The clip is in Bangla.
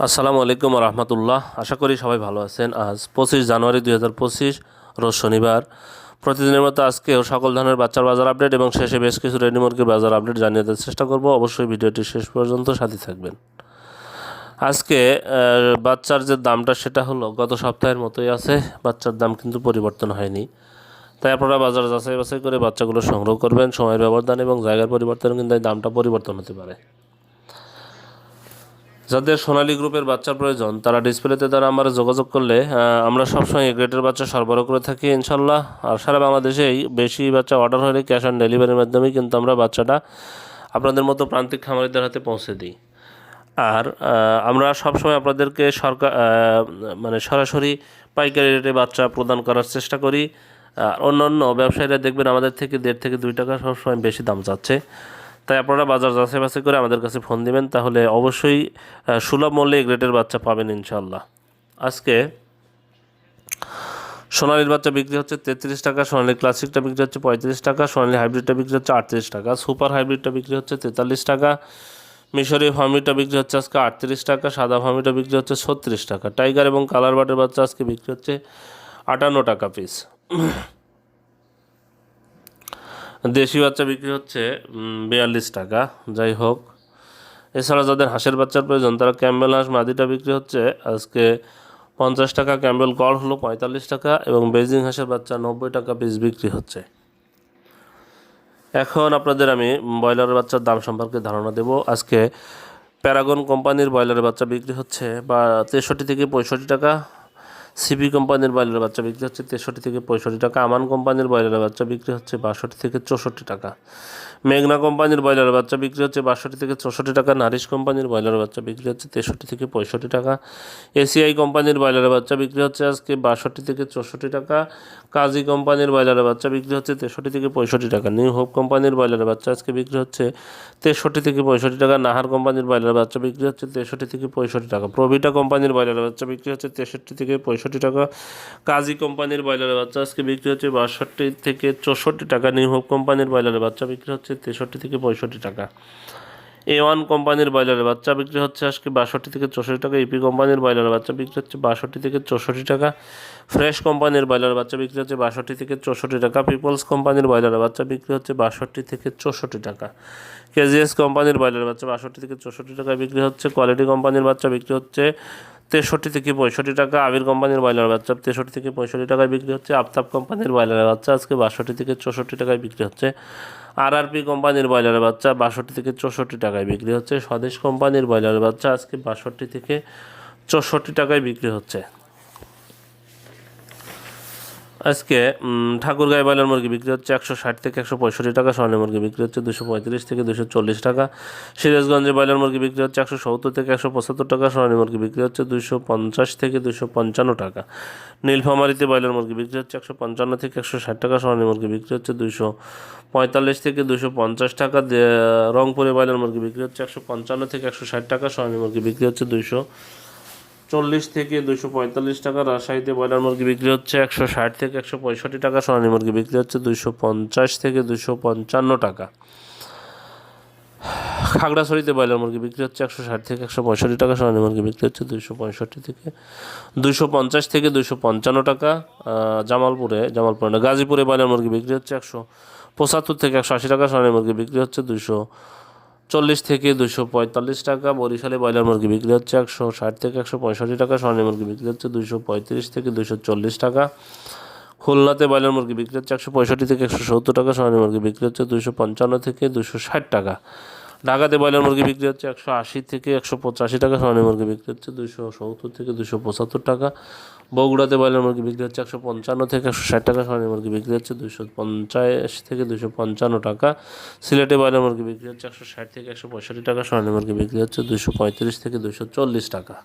আসসালামু আলাইকুম রহমতুল্লাহ। আশা করি সবাই ভালো আছেন। আজ পঁচিশ জানুয়ারি দুই হাজার পঁচিশ, রোজ শনিবার। প্রতিদিনের মতো আজকেও সকল ধরনের বাচ্চার বাজার আপডেট এবং শেষে বেশ কিছু রেডি মুরগির বাজার আপডেট জানিয়ে দেওয়ার চেষ্টা করব। অবশ্যই ভিডিওটি শেষ পর্যন্ত সাথে থাকবেন। আজকে বাচ্চার যে দামটা সেটা হলো, গত সপ্তাহের মতোই আছে। বাচ্চার দাম কিন্তু পরিবর্তন হয়নি। তাই আপনারা বাজার যাচাই বাছাই করে বাচ্চাগুলো সংগ্রহ করবেন। সময়ের ব্যবধান এবং জায়গার পরিবর্তনে কিন্তু দামটা পরিবর্তন হতে পারে। যাদের সোনালী গ্রুপের বাচ্চার প্রয়োজন, তারা ডিসপ্লেতে তারা আমরা যোগাযোগ করলে আমরা সবসময় এ গ্রেডের বাচ্চা সরবরাহ করে থাকি, ইনশাল্লাহ। আর সারা বাংলাদেশেই বেশি বাচ্চা অর্ডার হলে ক্যাশ অন ডেলিভারির মাধ্যমে কিন্তু আমরা বাচ্চাটা আপনাদের মতো প্রান্তিক খামারিদের হাতে পৌঁছে দিই। আর আমরা সবসময় আপনাদেরকে সরকার মানে সরাসরি পাইকারি রেটে বাচ্চা প্রদান করার চেষ্টা করি। আর অন্য অন্য ব্যবসায়ীরা দেখবেন আমাদের থেকে দেড় থেকে দুই টাকা সবসময় বেশি দাম চাচ্ছে। তাই আপনারা বাজার যাচাই বাছাই করে আমাদের কাছে ফোন দিবেন, তাহলে অবশ্যই সুলভ মূল্যে এই গ্রেডের বাচ্চা পাবেন ইনশাল্লাহ আজকে সোনালির বাচ্চা বিক্রি হচ্ছে তেত্রিশ টাকা, সোনালি ক্লাসিকটা বিক্রি হচ্ছে পঁয়ত্রিশ টাকা, সোনালি হাইব্রিডটা বিক্রি হচ্ছে আটত্রিশ টাকা, সুপার হাইব্রিডটা বিক্রি হচ্ছে তেতাল্লিশ টাকা, মিশরি ফার্মিটা বিক্রি হচ্ছে আজকে আটত্রিশ টাকা, সাদা ফার্মিটা বিক্রি হচ্ছে ছত্রিশ টাকা। টাইগার এবং কালার বাটের বাচ্চা আজকে বিক্রি হচ্ছে আটান্ন টাকা পিস। দেশি বাচ্চা বিক্রি হচ্ছে বিয়াল্লিশ টাকা। যাই হোক, এছাড়া যাদের হাঁসের বাচ্চার প্রয়োজন, তারা ক্যাম্বেল হাঁস মাদিটা বিক্রি হচ্ছে। আজকে পঞ্চাশ টাকা, ক্যাম্বেল গড় হলো পঁয়তাল্লিশ টাকা এবং বেজিং হাঁসের বাচ্চা নব্বই টাকা পিস বিক্রি হচ্ছে। এখন আপনাদের আমি ব্রয়লারের বাচ্চার দাম সম্পর্কে ধারণা দেব। আজকে প্যারাগন কোম্পানির ব্রয়লারের বাচ্চা বিক্রি হচ্ছে, বা তেষট্টি থেকে পঁয়ষট্টি টাকা। সিপি কোম্পানির ব্রয়লারের বাচ্চা বিক্রি হচ্ছে তেষট্টি থেকে পঁয়ষট্টি টাকা, আমান কোম্পানির ব্রয়লারের বাচ্চা বিক্রি হচ্ছে বাষট্টি থেকে চৌষট্টি টাকা। মেঘনা কোম্পানির ব্রয়লারের বাচ্চা বিক্রি হচ্ছে বাষট্টি থেকে চৌষট্টি টাকা, নারিশ কোম্পানির ব্রয়লারের বাচ্চা বিক্রি হচ্ছে তেষট্টি থেকে পঁয়ষট্টি টাকা। এসিআই কোম্পানির ব্রয়লারের বাচ্চা বিক্রি হচ্ছে আজকে বাষট্টি থেকে চৌষট্টি টাকা। কাজী কোম্পানির ব্রয়লারের বাচ্চা বিক্রি হচ্ছে তেষট্টি থেকে পঁয়ষট্টি টাকা। নিউ হোপ কোম্পানির ব্রয়লারের বাচ্চা আজকে বিক্রি হচ্ছে তেষট্টি থেকে পঁয়ষট্টি টাকা। নাহার কোম্পানির ব্রয়লারের বাচ্চা বিক্রি হচ্ছে তেষট্টি থেকে পঁয়ষট্টি টাকা। প্রভিটা কোম্পানির ব্রয়লারের বাচ্চা বিক্রি হচ্ছে তেষট্টি থেকে পঁয়ষট্টি টাকা। কাজী কোম্পানির ব্রয়লারের বাচ্চা আজকে বিক্রি হচ্ছে বাষট্টি থেকে চৌষট্টি টাকা। নিউ হোপ কোম্পানির ব্রয়লারের বাচ্চা বিক্রি হচ্ছে তেষট্টি থেকে পঁয়ষট্টি টাকা। এ ওয়ান কোম্পানির ব্রয়লারের বাচ্চা বিক্রি হচ্ছে আজকে বাষট্টি থেকে চৌষট্টি টাকা। ইপি কোম্পানির ব্রয়লারের বাচ্চা বিক্রি হচ্ছে বাষট্টি থেকে চৌষট্টি টাকা। ফ্রেশ কোম্পানির ব্রয়লারের বাচ্চা বিক্রি হচ্ছে বাষট্টি থেকে চৌষট্টি টাকা। পিপলস কোম্পানির ব্রয়লারের বাচ্চা বিক্রি হচ্ছে বাষট্টি থেকে চৌষট্টি টাকা। কেজিএস কোম্পানির ব্রয়লারের বাচ্চা বাষট্টি থেকে চৌষট্টি টাকা বিক্রি হচ্ছে। কোয়ালিটি কোম্পানির বাচ্চা বিক্রি হচ্ছে তেষট্টি থেকে পঁয়ষট্টি টাকা আবির কোম্পানির ব্রয়লার বাচ্চা, তেষট্টি থেকে পঁয়ষট্টি টাকায় বিক্রি হচ্ছে আফতাব কোম্পানির ব্রয়লার বাচ্চা, আজকে বাষট্টি থেকে চৌষট্টি টাকায় বিক্রি হচ্ছে আর আর পি কোম্পানির ব্রয়লার বাচ্চা, বাষট্টি থেকে চৌষট্টি টাকায় বিক্রি হচ্ছে স্বদেশ কোম্পানির ব্রয়লারের বাচ্চা, আজকে বাষট্টি থেকে চৌষট্টি টাকায় বিক্রি হচ্ছে। আজকে ঠাকুরগাঁয় ব্রয়লার মুরগি বিক্রি হচ্ছে একশো ষাট থেকে একশো পঁয়ষট্টি টাকা স্বর্ণ মুরগি বিক্রি হচ্ছে দুশো পঁয়ত্রিশ থেকে দুশো চল্লিশ টাকা। সিরাজগঞ্জে ব্রয়লার মুরগি বিক্রি হচ্ছে একশো সত্তর থেকে একশো পঁচাত্তর টাকা স্বর্ণ মুরগি বিক্রি হচ্ছে দুশো পঞ্চাশ থেকে দুশো পঞ্চান্ন টাকা। নীলফামারিতে ব্রয়লার মুরগি বিক্রি হচ্ছে একশো পঞ্চান্ন থেকে একশো ষাট টাকা স্বর্ণ মুরগি বিক্রি হচ্ছে দুশো পঁয়তাল্লিশ থেকে দুশো পঞ্চাশ টাকা। রংপুরে ব্রয়লার মুরগি বিক্রি হচ্ছে একশো পঞ্চান্ন থেকে একশো ষাট টাকা স্বর্ণ মুরগি বিক্রি হচ্ছে দুশো চল্লিশ থেকে দুশো পঁয়তাল্লিশ টাকা। রাজশাহীতে ব্রয়লার মুরগি বিক্রি হচ্ছে একশো ষাট থেকে একশো পঁয়ষট্টি টাকা। সোনালী মুরগি বিক্রি হচ্ছে দুশো পঞ্চাশ থেকে দুশো পঞ্চান্ন টাকা। খাগড়াছড়িতে ব্রয়লার মুরগি বিক্রি হচ্ছে একশো ষাট থেকে একশো পঁয়ষট্টি টাকা। সোনালী মুরগি বিক্রি হচ্ছে দুশো পঁয়ষট্টি থেকে দুশো পঞ্চাশ থেকে দুশো পঞ্চান্ন টাকা। জামালপুরে জামালপুরে না, গাজীপুরে ব্রয়লার মুরগি বিক্রি হচ্ছে একশো পঁচাত্তর থেকে একশো আশি টাকা। সোনালী মুরগি বিক্রি হচ্ছে দুশো চল্লিশ থেকে দুশো পঁয়তাল্লিশ টাকা, বরিশালে ব্রয়লার মুরগি বিক্রি হচ্ছে একশো ষাট থেকে একশো পঁয়ষট্টি টাকা, স্বর্ণের মুরগি বিক্রি হচ্ছে দুশো পঁয়ত্রিশ থেকে দুশো চল্লিশ টাকা। খুলনাতে ব্রয়লার মুরগি বিক্রি হচ্ছে একশো পঁয়ষট্টি থেকে একশো সত্তর টাকা, স্বর্ণের মুরগি বিক্রি হচ্ছে দুশো পঞ্চান্ন থেকে দুশো ষাট টাকা। ঢাকাতে ব্রয়লার মুরগি বিক্রি হচ্ছে একশো আশি থেকে একশো পঁচাশি টাকা, সোনালী মুরগি বিক্রি হচ্ছে দুশো সত্তর থেকে দুশো পঁচাত্তর টাকা। বগুড়াতে ব্রয়লার মুরগি বিক্রি হচ্ছে একশো পঞ্চান্ন থেকে একশো ষাট টাকা, সোনালী মুরগি বিক্রি হচ্ছে দুশো পঞ্চাশ থেকে দুশো পঞ্চান্ন টাকা। সিলেটে ব্রয়লার মুরগি বিক্রি হচ্ছে একশো ষাট থেকে একশো পঁয়ষট্টি টাকা, সোনালী মুরগি বিক্রি হচ্ছে দুশো পঁয়ত্রিশ থেকে দুশো চল্লিশ টাকা।